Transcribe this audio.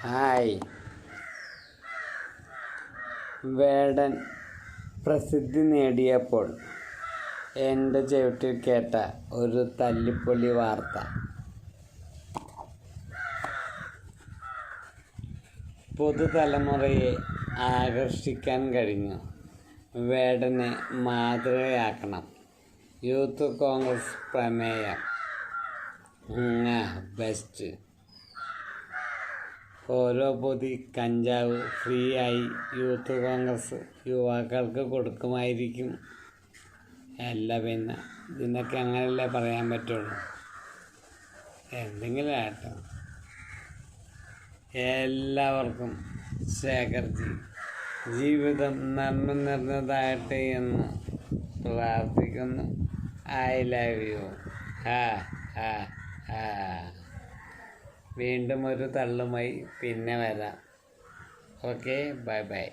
Hi. വേടൻ പ്രസിദ്ധി നേടിയപ്പോൾ എന്റെ ചവിട്ടിൽ കേട്ട ഒരു തല്ലിപ്പൊളി വാർത്ത. പുതുതലമുറയെ ആകർഷിക്കാൻ കഴിഞ്ഞു. വേടനെ മാതൃകയാക്കണം. യൂത്ത് കോൺഗ്രസ് പ്രമേയം. ബെസ്റ്റ് ഓരോ പൊതി കഞ്ചാവ് ഫ്രീ ആയി യൂത്ത് കോൺഗ്രസ് യുവാക്കൾക്ക് കൊടുക്കുമായിരിക്കും. അല്ല പിന്നെ ഇതിനൊക്കെ അങ്ങനെയല്ലേ പറയാൻ പറ്റുള്ളൂ. എന്തെങ്കിലും ആട്ടോ എല്ലാവർക്കും ശേഖർജി ജീവിതം നന്മ നിറഞ്ഞതാകട്ടെ എന്ന് പ്രാർത്ഥിക്കുന്നു. I love you. ഹാ ഹാ ഹാ. വീണ്ടും ഒരു തള്ളുമായി പിന്നെ വരാം. Okay bye bye